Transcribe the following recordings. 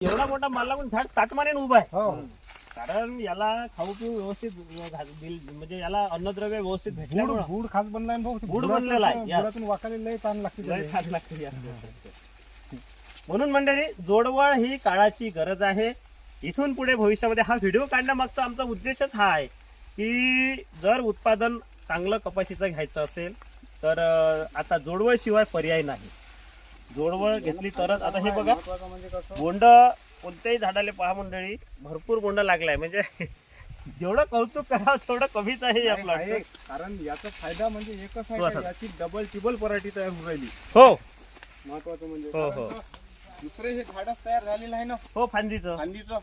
एवढा मोठा माल लागून झाड ताटमाने उभा आहे हो कारण याला खाऊ पिऊ व्यवस्थित घाल- दिल- म्हणजे याला अन्नद्रव्य व्यवस्थित गुड भेटल्यामुळं गुड खास बनलाय ना भाऊ ते गुड बनलेला आहे, असं yes. गुडातून वाकायला लय ताण लागते लय त्याला. छान लागते या. म्हणून मंडळी जोडवळ ही काळाची गरज आहे इथून पुढे भविष्यामध्ये हा व्हिडिओ काढण्यामागचा आमचा उद्देशच हा आहे की जर उत्पादन चांगलं कपाशीचं घ्यायचं असेल तर अं, आता जोडवळ शिवाय पर्याय नाही जोडवळ घेतली तरच. आता हे बघा बोंड कोणत्याही झाडाला पहा मंडळी भरपूर बोंड लागलाय. म्हणजे जेवढं कौतुक करावं तेवढं कमीच आहे आहे. कारण याचा फायदा म्हणजे एकच आहे. याची डबल टिबल पराठी तयार होऊन राहिली? हो. महत्वाचं म्हणजे हो, हो. दुसरे हे झाडच तयार झालेलं आहे ना? हो फांदीचं. फांदीचं.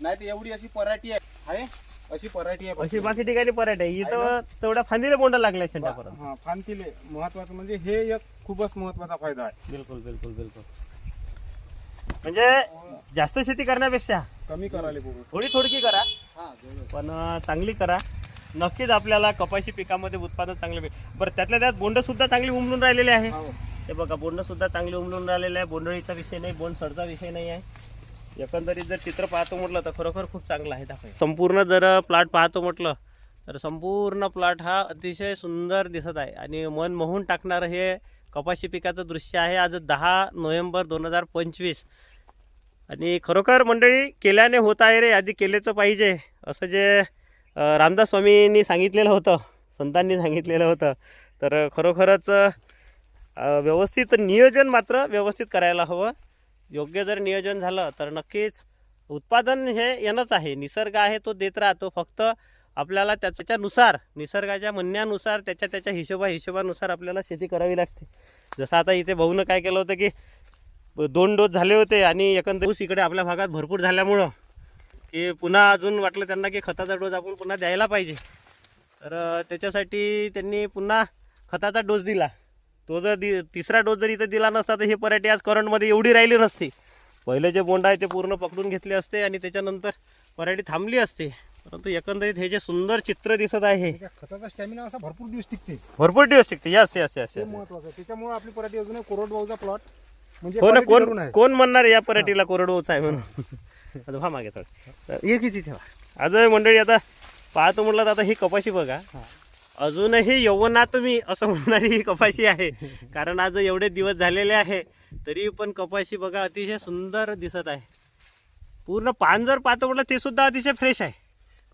नाही तर एवढी अशी पराठी आहे? अशी पराठी आहे अशी बाकी ठिकाणी पराठ आहे. इथं तेवढ्या फांदीला बोंड लागलाय शेंड्यापर्यंत हा फांदीले. महत्वाचं म्हणजे हे एक खूपच महत्त्वाचा फायदा आहे. बिलकुल बिलकुल बिलकुल. म्हणजे जास्त शेती करण्यापेक्षा कमी करायला बघू. थोडी थोडकी करा हा पण अं, चांगली करा. नक्कीच आपल्याला कपाशी पिकामध्ये उत्पादन चांगले भेट बरं त्यातल्या त्यात बोंड सुद्धा चांगली उमलून राहिलेले आहे. हो. हे बघा बोंड सुद्धा चांगली उमलून राहिलेले आहे. बोंडळीचा विषय नाही बोंड सडचा विषय नाही आहे. एकंदरीत जर चित्र पाहतो म्हटलं तर खरोखर खूप चांगलं आहे दाखव संपूर्ण जर प्लॉट पाहतो म्हटलं तर संपूर्ण प्लॉट हा अतिशय सुंदर दिसत आहे आणि मन मोहून टाकणारं हे कपाशी पिकाचं दृश्य आहे. आज दहा नोव्हेंबर दोन हजार पंचवीस. आणि खरोखर मंडळी केल्याने होत आहे रे आधी केलेचं पाहिजे असं जे रामदास स्वामींनी सांगितलेलं होतं संतांनी सांगितलेलं होतं तर खरोखरच व्यवस्थित नियोजन मात्र व्यवस्थित करायला हवं. योग्य जर नियोजन झालं तर नक्कीच उत्पादन हे येणंच आहे. निसर्ग आहे तो देत राहतो. फक्त आपल्याला त्याच्यानुसार निसर्गाच्या म्हणण्यानुसार त्याच्या त्याच्या हिशोबा हिशोबानुसार आपल्याला शेती करावी लागते. जसं आता इथे भाऊनं काय केलं होतं की दोन डोस झाले होते आणि एकंदर ऊस इकडे आपल्या भागात भरपूर झाल्यामुळं की पुन्हा अजून वाटलं त्यांना की खताचा डोस आपण पुन्हा द्यायला पाहिजे. तर त्याच्यासाठी त्यांनी पुन्हा खताचा डोस दिला. तो जर दि तिसरा डोस जर इथं दिला नसता तर ही पराठी आज करंटमध्ये एवढी राहिली नसती. पहिले जे बोंड आहे ते पूर्ण पकडून घेतले असते आणि त्याच्यानंतर पराठी थांबली असते. परंतु एकंदरीत हे जे सुंदर चित्र दिसत आहे त्या खताचा स्टॅमिना असा भरपूर दिवस टिकते. भरपूर दिवस टिकते. यस यस यस महत्वाचं त्याच्यामुळे आपली पराठी अजून कोरडवाहूचा प्लॉट म्हणजे हो ना कोण कोण म्हणणार या पराठीला कोरडवच आहे म्हणून? आता व्हा मागे थोडं. ये किती ठेवा? आज मंडळी आता पाहतो म्हटलं तर आता ही कपाशी बघा. हा. अजूनही यवनात मी असं म्हणणारी ही कपाशी आहे. कारण आज एवढे दिवस झालेले आहे तरी पण कपाशी बघा अतिशय सुंदर दिसत आहे. पूर्ण पान जर पाहतो म्हटलं ते सुद्धा अतिशय फ्रेश आहे.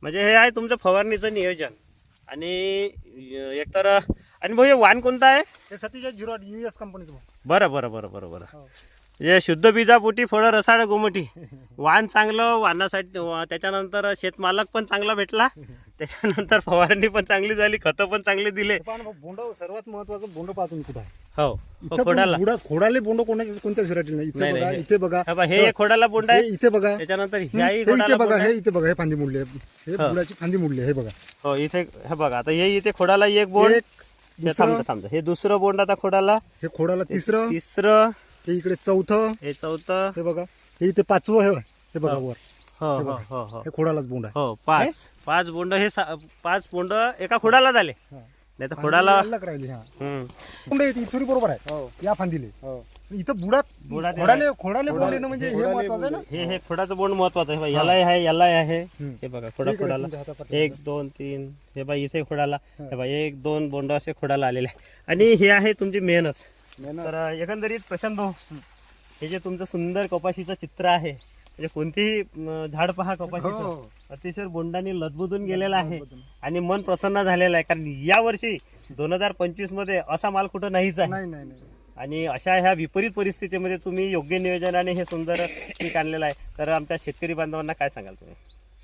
म्हणजे हे आहे तुमचं फवारणीचं नियोजन. आणि एकतर आणि भाऊ हे वाण कोणतं आहे? हे सतीश झिरो यू एस कंपनीचं बरं बरं बरं बरं बरं. हो. शुद्ध बीजापोटी फळं रसाळ गोमटी. वाण चांगलं वाणासाठी त्याच्यानंतर शेतमालक पण चांगला भेटला. त्याच्यानंतर फवारणी पण चांगली झाली खतं पण चांगली दिले. बोंड सर्वात महत्वाचं बोंड पाहतो कुठं हो हो, खोडाला. खोडाले बोंड कोणाच्या कोणत्याच व्हरायटी नाही. इथे बघा. इथे बघा. हे खोडाला बोंड आहे. इथे बघा. त्याच्यानंतर इथे खोडाला बघा हे. इथे बघा हे फांदी मुडली. हे हा. फुलाची फांदी मुडली हे बघा. हो इथे हे बघा आता हे इथे खोडाला एक बोंड. हे थांबतं थांबतं. हे दुसरं बोंड आता खोडाला. हे खोडाला तिसरं. तिसरं हे इकडे चौथं. हे चौथं. हे बघा. हे इथे पाचवं हे हे बघा हा. वर. हो हे हो बघा. हो हो. हे खोडालाच बोंड आहे. हो पाच. पाच बोंड हे सा- पाच बोंड एका खोडाला झाले. हा. नाही तर खोडाला अल्लग राहिली हा. हम्म. बोंड येते इथुरी बरोबर आहे. या फांदीले. इथं बुडात बुडात खोडाले खोडाले बोंड येणं म्हणजे हे महत्वाचं आहे ना? हे हे खोडाचं बोंड महत्वाचं आहे. बघा. यालाही आहे यालाही आहे. हम्म. हे बघा खोडा इकडे खोडाला. तुमच्या एक दोन तीन. हे बघा इथे खोडाला. हे. बघा एक दोन बोंड असे खोडाला आलेले आहे आणि हे आहे तुमची मेहनत. तर एकंदरीत प्रशांत भाऊ हे जे तुमचं सुंदर कपाशीचं चित्र आहे म्हणजे कोणतीही अं, झाड पहा कपाशीचं. हो. अतिशय बोंडाने लदबुदून गेलेलं आहे आणि मन प्रसन्न झालेलं आहे. कारण या वर्षी दोन हजार पंचवीसमध्ये असा माल कुठं नाहीच आहे. नाही नाही नाही. आणि अशा ह्या विपरीत परिस्थितीमध्ये तुम्ही योग्य नियोजनाने हे सुंदर पीक आणलेलं आहे. तर आमच्या शेतकरी बांधवांना काय सांगाल तुम्ही?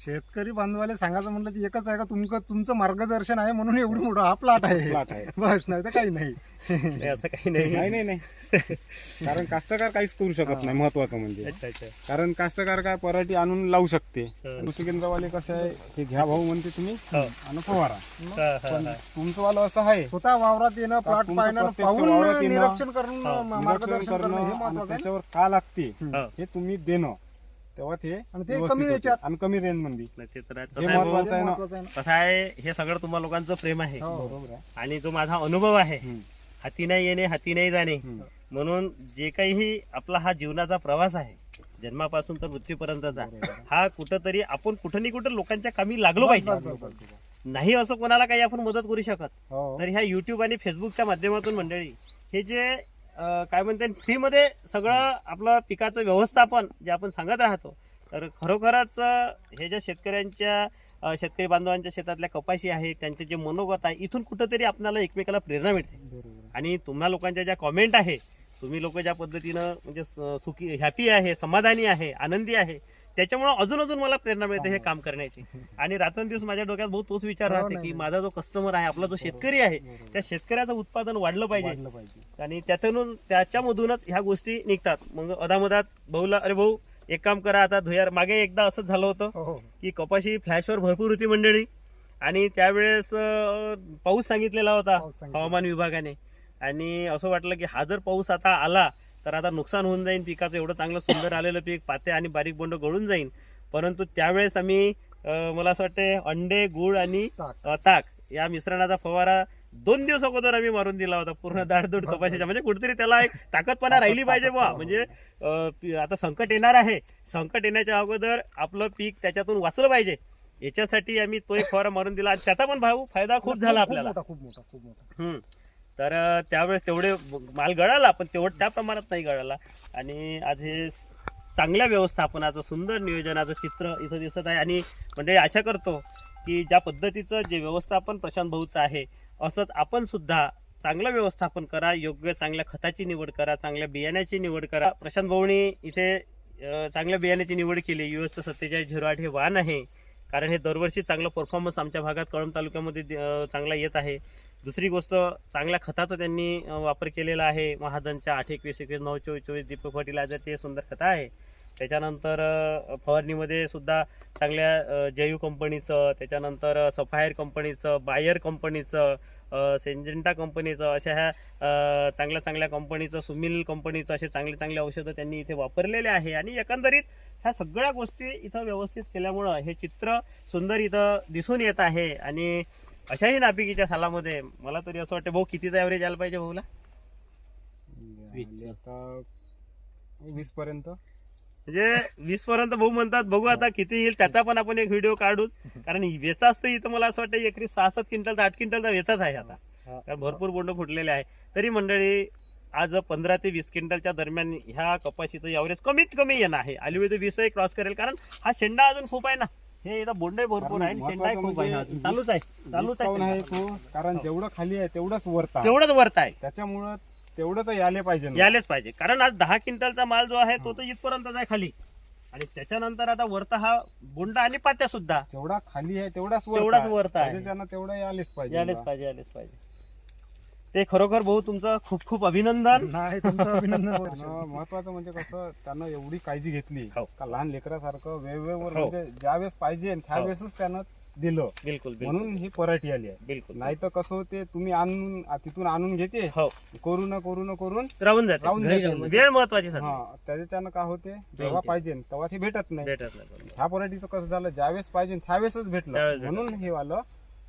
शेतकरी बांधवाला सांगायचं म्हणलं की एकच आहे का तुमचं तुमचं मार्गदर्शन आहे म्हणून एवढं मोठं हा प्लॉट आहे. प्लॉट आहे. बस नाही तर काही नाही. नाही, असं काही नाही नाही नाही नाही कारण कास्तकार काहीच करू शकत नाही महत्वाचं म्हणजे अच्छा अच्छा कारण कास्तकार काय पराठी आणून लावू शकते हं. कृषी केंद्रवाले कसं आहे हे घ्या भाऊ म्हणते तुम्ही हो. आणि फवारा हा, हा, पण हा. तुमचं वालं असं आहे स्वतः वावरात येणं प्लॉट तुमचं पाहणं प्रत्यक्ष पाहून वावरात येणं, निरीक्षण करून हा, मार्गदर्शन निरीक्षण करणं हे आणि महत्वाचं आहे त्याच्यावर का लागते हो. हे तुम्ही देणं तेव्हा ते आणि ते व्यवस्थित कमी होते. याच्यात. आणि कमी रेंजमध्ये नाही, ते तर आहे. हे कसं आहे भाऊ, महत्वाचं आहे ना. महत्वाचं आहे ना कसं आहे हे सगळं तुम्हा लोकांचं प्रेम आहे हो. बरोबर आहे आणि जो माझा अनुभव आहे. हाती नाही येणे हाती नाही जाणे. म्हणून जे काही आपला हा जीवनाचा प्रवास आहे जन्मापासून तर मृत्यूपर्यंतचा हा कुठंतरी आपण कुठं नाही कुठं लोकांच्या कामी लागलो पाहिजे. नाही असं कोणाला काही आपण मदत करू शकत. हो. तर ह्या युट्यूब आणि फेसबुकच्या माध्यमातून मंडळी हे जे काय म्हणते फ्रीमध्ये सगळं आपलं पिकाचं व्यवस्थापन जे आपण सांगत राहतो तर खरोखरच हे ज्या शेतकऱ्यांच्या शेतकरी बांधवांच्या शेतातल्या कपाशी आहे त्यांचे जे मनोगत आहे इथून कुठंतरी आपल्याला एकमेकाला प्रेरणा मिळते. आणि तुम्हा लोकांच्या ज्या कॉमेंट आहे तुम्ही लोक ज्या पद्धतीनं म्हणजे सुखी हॅपी आहे समाधानी आहे आनंदी आहे त्याच्यामुळे अजून अजून मला प्रेरणा मिळते हे काम करण्याची. आणि रात्रंदिवस माझ्या डोक्यात बहुत तोच विचार हो, राहते की नाही. माझा जो कस्टमर आहे आपला जो शेतकरी आहे त्या शेतकऱ्याचं उत्पादन वाढलं पाहिजे. आणि त्यातून त्याच्यामधूनच ह्या गोष्टी निघतात. मग अदामधात भाऊला अरे भाऊ एक काम करा आता धुयार. मागे एकदा असंच झालं होतं हो हो. की कपाशी फ्लॅशवर भरपूर होती मंडळी. आणि त्यावेळेस पाऊस सांगितलेला होता. हवामान विभागाने. आणि असं वाटलं की हा जर पाऊस आता आला तर आता नुकसान होऊन जाईल पिकाचं एवढं चांगलं सुंदर आलेलं पीक पाते आणि बारीक बोंड गळून जाईल परंतु त्यावेळेस आम्ही मला असं वाटते अंडे गुळ आणि ताक. या मिश्रणाचा फवारा दोन दिवस अगोदर आम्ही मारून दिला होता. पूर्ण दाडदूड कपाशीच्या. म्हणजे कुठेतरी त्याला एक ताकदपणा राहिली पाहिजे बुवा. म्हणजे आता संकट येणार आहे. संकट येण्याच्या अगोदर आपलं पीक त्याच्यातून वाचलं पाहिजे. याच्यासाठी आम्ही तो एक फवारा मारून दिला आणि त्याचा पण भाऊ फायदा खूप झाला आपल्याला. खूप मोठा खूप मोठा. हम्म. तर त्यावेळेस तेवढे माल गळाला पण तेवढं त्या प्रमाणात नाही गळाला. आणि आज हे चांगल्या व्यवस्थापनाचं सुंदर नियोजनाचं चित्र इथं दिसत आहे. आणि म्हणजे आशा करतो की ज्या पद्धतीचं जे व्यवस्थापन प्रशांत भाऊचं आहे असंच आपण सुद्धा चांगलं व्यवस्थापन करा योग्य चांगल्या खताची निवड करा चांगल्या बियाण्याची निवड करा. प्रशांत भाऊनी इथे चांगल्या बियाण्याची निवड केली. यू एसचं सत्तेचाळीस झिरो आठ हे वाहन आहे. कारण हे दरवर्षी चांगलं परफॉर्मन्स आमच्या भागात कळंब तालुक्यामध्ये चांगला येत आहे. दुसरी गोष्ट चांगल्या खताचा त्यांनी वापर केलेला आहे. महाजनच्या आठ एकवीस एकवीस नऊ चोवीस चोवीस दीपक फर्टिलायझरचे सुंदर खतं आहे. त्याच्यानंतर फवारणीमध्ये सुद्धा चांगल्या जयू कंपनीचं त्याच्यानंतर सफायर कंपनीचं बायर कंपनीचं सेंजेंटा कंपनीचं अशा ह्या चांगल्या चांगल्या कंपनीचं सुमिल कंपनीचं असे चांगले चांगले औषधं त्यांनी इथे वापरलेले आहे. आणि एकंदरीत ह्या सगळ्या गोष्टी इथं व्यवस्थित केल्यामुळं हे चित्र सुंदर इथं दिसून येत आहे. आणि अशाही नापिकीच्या सालामध्ये मला तरी असं वाटतं भाऊ कितीचा ॲव्हरेज आला पाहिजे भाऊला? आता वीस पर्यंत. म्हणजे वीस पर्यंत भाऊ म्हणतात बघू आता किती येईल. त्याचा पण आपण एक व्हिडिओ काढूच. कारण वेचा असतं इथं मला असं वाटतं एकरी सहा सात क्विंटलचा आठ क्विंटलचा वेचाच आहे आता. हा. कारण भरपूर बोंड फुटलेले आहे. तरी मंडळी आज पंधरा ते वीस क्विंटलच्या दरम्यान ह्या कपाशीचं एव्हरेज कमीत कमी येणं आहे. आलू वीसही क्रॉस करेल कारण हा शेंडा अजून खूप आहे ना. हे इथं बोंड भरपूर आहे आणि खूप आहे म्हणजे अजून. चालूच आहे चालूच आहे तो कारण जेवढं खाली आहे तेवढंच वरता तेवढंच वरत आहे त्याच्यामुळं तेवढं तर यायला पाहिजे ना. यायलाच पाहिजे कारण आज दहा क्विंटलचा माल जो आहे तो तर इथपर्यंतच आहे खाली आणि त्याच्यानंतर आता वरता हा बोंडा आणि पात्या सुद्धा जेवढा खाली आहे तेवढाच तेवढाच. वरता आहे. त्याच्यानं तेवढं यायलाच पाहिजे यायलाच ना. पाहिजे यायलाच पाहिजे ते खरोखर भाऊ तुमचं खूप खूप अभिनंदन. नाही तुमचं अभिनंदन महत्वाचं म्हणजे कसं त्यानं एवढी काळजी घेतली हो. का लहान लेकरासारखं वेळवेळेवर हो. म्हणजे ज्या वेळेस पाहिजे त्यावेळेसच त्यानं दिलं. बिलकुल बिलकुल. म्हणून ही पराठी आली आहे. बिलकुल नाही तर कसं होते तुम्ही आणून तिथून आणून घेते हो. करू न करू न करून राहून जाते. राहून जाते. वेळ महत्वाची सर हा त्याच्यानं काय होते? जेव्हा. पाहिजे तेव्हा ते भेटत नाही. भेटत नाही ह्या पराठीचं कसं झालं ज्यावेळेस पाहिजे त्यावेळेसच त्यावेळेस भेटलं. भेटलं. म्हणून हे वालं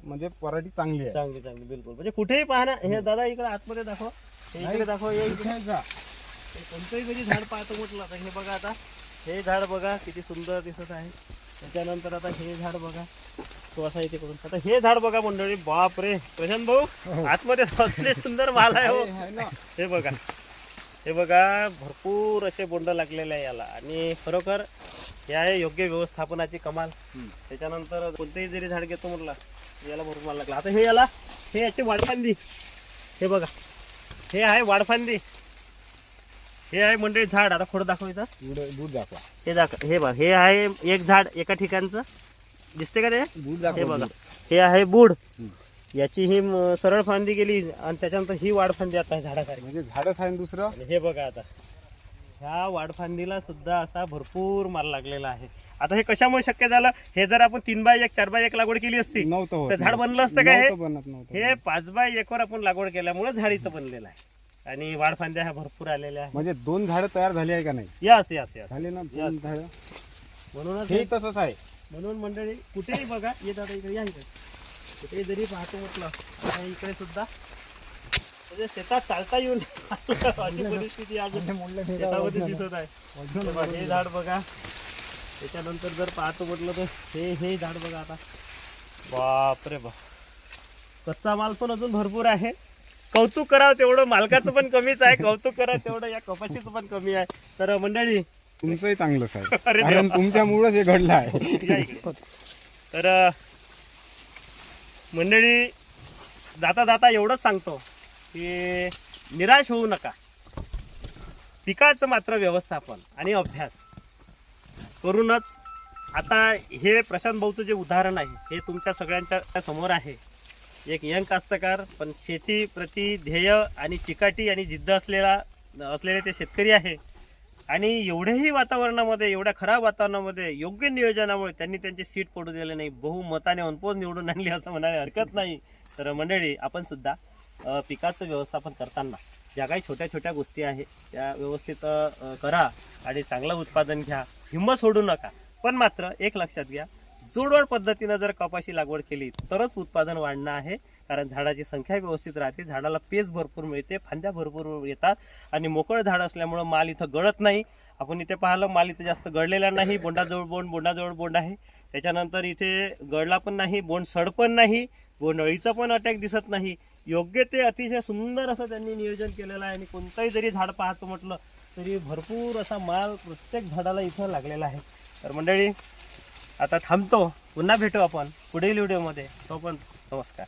म्हणजे पराठी चांगली आहे. चांगली चांगली बिलकुल. म्हणजे कुठेही पाहा ना हे दादा इकडे आतमध्ये दाखव. हे इकडे दाखव हे इकडे. हे कोणतंही कधी झाड पाहतो म्हटलं तर हे बघा आता. हे झाड बघा किती सुंदर दिसत आहे. त्याच्यानंतर आता हे झाड बघा. तो असा इथे करून आता हे झाड बघा मंडळी बाप रे प्रशांत भाऊ आतमध्ये असले सुंदर माल आहे हो. हे हे बघा. हे बघा भरपूर असे बोंड लागलेले आहे याला. आणि खरोखर हे आहे योग्य व्यवस्थापनाची कमाल. त्याच्यानंतर कोणतेही जरी झाड घेतो म्हटलं याला भरपूर माल लागला. आता हे याला हे याची वाडफांदी हे बघा. हे आहे वाडफांदी हे आहे मंडळी झाड. आता थोडं दाखवायचं दूध दूध दाखवा. हे दाखव हे बघा. हे आहे एक झाड एका ठिकाणचं. दिसते का ते? दूध हे बघा. हे आहे बूड. याची ही सरळ फांदी गेली आणि त्याच्यानंतर ही वाडफांदी आता झाडाखाली. म्हणजे झाडच आहे दुसरं? हे बघा आता. ह्या वाडफांदीला सुद्धा असा भरपूर माल लागलेला आहे. आता हे कशामुळे शक्य झालं? हे जर आपण तीन बाय एक चार बाय एक लागवड केली असती नव्हतं होत तर झाड बनलं असतं का हे? नव्हतं बनत नव्हतं हे पाच बाय एकवर आपण लागवड केल्यामुळे झाड इथं बनलेलं आहे. आणि वाडफांद्या ह्या भरपूर आलेल्या आहे म्हणजे दोन झाडं तयार झाली आहे का नाही? यस यस यस झाले ना दोन झाडं? म्हणूनच हे तसंच आहे. म्हणून मंडळी कुठेही बघा येत आता इकडे या इकडे. कुठेही जरी पाहतो म्हटलं इकडे सुद्धा म्हणजे शेतात चालता येऊन अशी परिस्थिती आज शेतामध्ये दिसत आहे. हे हे झाड बघा. त्याच्यानंतर जर पाहतो म्हटलं तर हे हे झाड बघा आता. बापरे बाप कच्चा माल पण अजून भरपूर आहे. कौतुक करावं तेवढं. मालकाचं पण कमीच आहे. कौतुक करावं तेवढं. या कपाशीचं पण कमी आहे. तर मंडळी तुमचंही चांगलंच आहे अरे तुमच्यामुळेच हे घडलं आहे. तर मंडळी जाता जाता एवढंच सांगतो. की निराश होऊ नका. पिकाचं मात्र व्यवस्थापन आणि अभ्यास करूनच आता हे प्रशांत भाऊचं जे उदाहरण आहे हे तुमच्या सगळ्यांच्या समोर आहे. एक यंग कास्तकार पण शेती प्रति ध्येय आणि चिकाटी आणि जिद्द असलेला असलेले ते शेतकरी आहे. आणि एवढ्याही वातावरणामध्ये एवढ्या खराब वातावरणामध्ये योग्य नियोजनामुळे त्यांनी त्यांची सीट पडू दिले नाही. बहुमताने अनपोज निवडून आणली असं म्हणायला हरकत नाही. तर मंडळी आपण सुद्धा पिकाचं व्यवस्थापन करताना ज्या काही छोट्या छोट्या गोष्टी आहेत त्या व्यवस्थित करा आणि चांगलं उत्पादन घ्या. हिंमत सोडू नका. पण मात्र एक लक्षात घ्या जोडवड पद्धतीनं जर कपाशी लागवड केली तरच उत्पादन वाढणं आहे. कारण झाडाची संख्या व्यवस्थित राहते झाडाला पेस भरपूर मिळते फांद्या भरपूर येतात आणि मोकळं झाड असल्यामुळं माल इथं गळत नाही. आपण इथे पाहिलं माल इथे जास्त गळलेला नाही बोंडाजवळ बोंड बोंडाजवळ बोंड आहे. त्याच्यानंतर इथे गळला पण नाही बोंड सड पण नाही बोंड अळीचा पण अटॅक दिसत नाही. योग्य ते अतिशय सुंदर असं त्यांनी नियोजन केलेलं आहे. आणि कोणतंही जरी झाड पाहतो म्हटलं तरी भरपूर असा माल प्रत्येक झाडाला इथं लागलेला आहे. तर मंडळी आता थांबतो. पुन्हा भेटू आपण पुढील व्हिडिओमध्ये. तो पण नमस्कार.